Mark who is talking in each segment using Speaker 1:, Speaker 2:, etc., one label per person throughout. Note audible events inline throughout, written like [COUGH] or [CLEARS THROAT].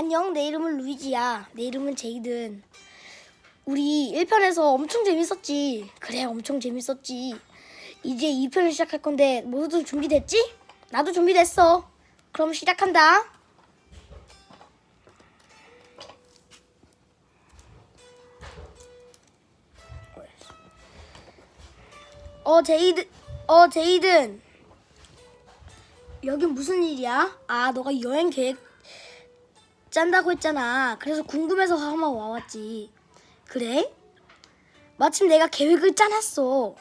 Speaker 1: 안녕, 내 이름은 루이지야. 내 이름은 제이든. 우리 1편에서 엄청 재밌었지. 그래, 엄청 재밌었지. 이제 2편을 시작할 건데 모두들 준비됐지? 나도 준비됐어. 그럼 시작한다. 어, 제이든. 어, 제이든. 여긴 무슨 일이야? 아, 너가 여행 계획 짠다고 했잖아. 그래서 궁금해서 한번 와왔지. 그래? 마침 내가 계획을 짜놨어.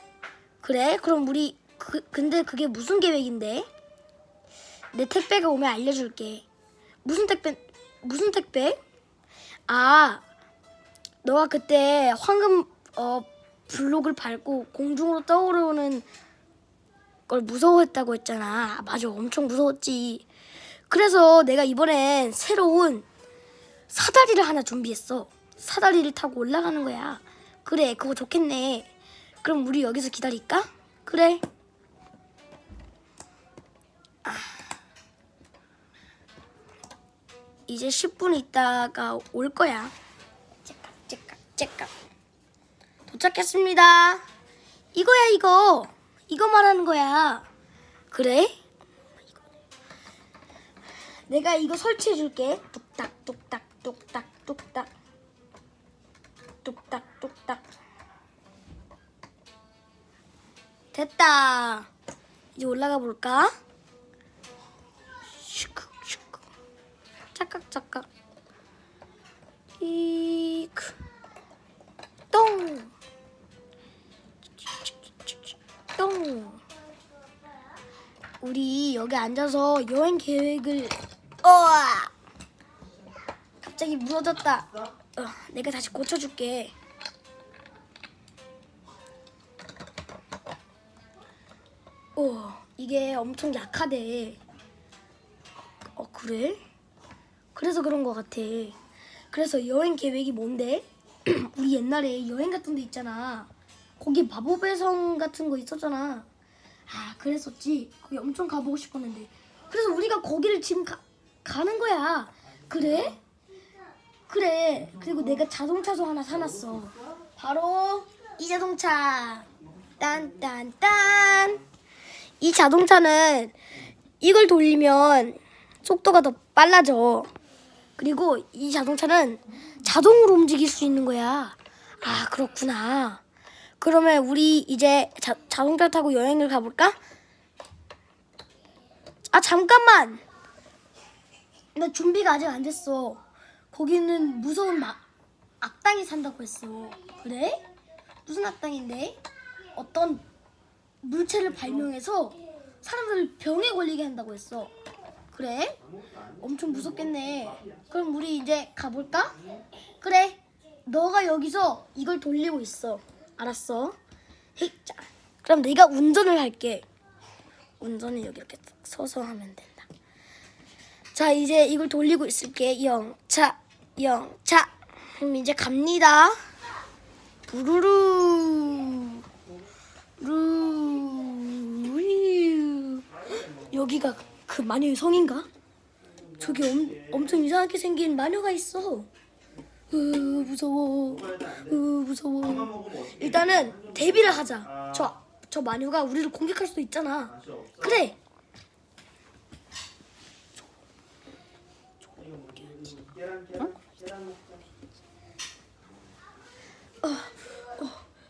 Speaker 1: 그래? 그럼 우리 그 근데 그게 무슨 계획인데? 내 택배가 오면 알려줄게. 무슨 택배? 무슨 택배? 아, 너가 그때 황금 어 블록을 밟고 공중으로 떠오르는 걸 무서워했다고 했잖아. 아, 맞아, 엄청 무서웠지. 그래서 내가 이번엔 새로운 사다리를 하나 준비했어. 사다리를 타고 올라가는 거야. 그래, 그거 좋겠네. 그럼 우리 여기서 기다릴까? 그래. 아. 이제 10분 있다가 올 거야. 째깍, 째깍, 째깍. 도착했습니다. 이거야, 이거. 이거 말하는 거야. 그래? 내가 이거 설치해 줄게. 뚝딱 뚝딱 뚝딱 뚝딱. 뚝딱 뚝딱. 됐다. 이제 올라가 볼까? 짝깍 짝깍. 이크 똥. 똥. 우리 여기 앉아서 여행 계획을 어 갑자기 무너졌다. 어, 내가 다시 고쳐줄게. 오 이게 엄청 약하대. 어 그래? 그래서 그런 것 같아. 그래서 여행 계획이 뭔데? [CLEARS THROAT] 우리 옛날에 여행 같은 데 있잖아. 거기 마법의 성 같은 거 있었잖아. 아 그랬었지. 거기 엄청 가보고 싶었는데. 그래서 우리가 거기를 지금 가, 가는 거야. 그래? 그래. 그리고 내가 자동차도 하나 사놨어. 바로 이 자동차. 딴딴딴. 이 자동차는 이걸 돌리면 속도가 더 빨라져. 그리고 이 자동차는 자동으로 움직일 수 있는 거야. 아, 그렇구나. 그러면 우리 이제 자, 자동차 타고 여행을 가볼까? 아, 잠깐만! 나 준비가 아직 안 됐어. 거기는 무서운 막 악당이 산다고 했어. 그래? 무슨 악당인데? 어떤 물체를 발명해서 사람들을 병에 걸리게 한다고 했어. 그래? 엄청 무섭겠네. 그럼 우리 이제 가볼까? 그래. 너가 여기서 이걸 돌리고 있어. 알았어? 자. 그럼 내가 운전을 할게. 운전을 여기 이렇게 딱 서서 하면 된다. 자, 이제 이걸 돌리고 있을게. 영차, 영차. 그럼 이제 갑니다. 부르르. 루. 여기가 그 마녀의 성인가? 저기 엄, 엄청 이상하게 생긴 마녀가 있어. 으, 무서워. 으, 무서워. 일단은 대비를 하자. 저, 저 마녀가 우리를 공격할 수도 있잖아. 그래.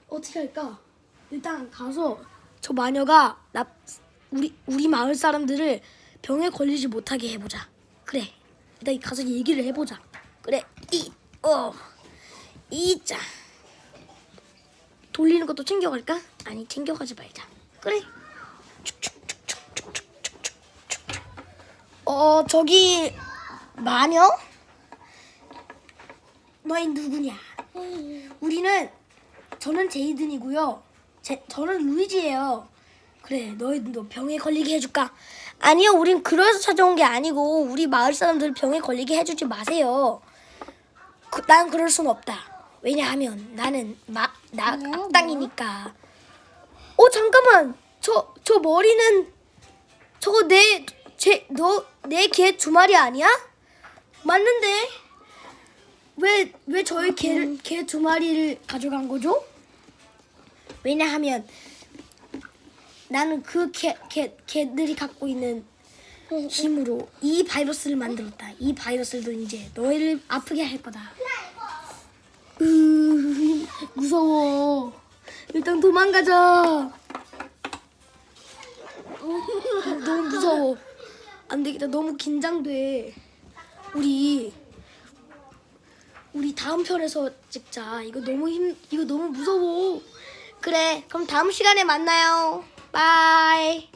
Speaker 1: 어떻게 할까? 일단 가서 저 마녀가 나 우리 우리 마을 사람들을 병에 걸리지 못하게 해보자. 그래. 일단 가서 얘기를 해보자. 그래. 이 어 이자 돌리는 것도 챙겨갈까? 아니 챙겨가지 말자. 그래. 축축축축축축축축축. 어 저기 마녀? 너희 누구냐? 우리는 저는 제이든이고요. 제, 저는 루이지예요. 그래, 너희도 병에 걸리게 해줄까? 아니요, 우린 그래서 찾아온 게 아니고 우리 마을 사람들 병에 걸리게 해주지 마세요. 그, 난 그럴 순 없다. 왜냐하면 나는 마, 나 악당이니까. 어 잠깐만, 저 저 머리는 저거 내 제 너 내 개 두 마리 아니야? 맞는데 왜 왜 저희 개개 두 마리를 가져간 거죠? 왜냐하면 나는 그 개 개 개들이 갖고 있는 힘으로 이 바이러스를 만들었다. 이 바이러스도 이제 너희를 아프게 할 거다. 으, 무서워. 일단 도망가자. 너무 무서워. 안 되겠다. 너무 긴장돼. 우리 다음 편에서 찍자. 이거 너무 힘 이거 너무 무서워. 그래. 그럼 다음 시간에 만나요. 바이.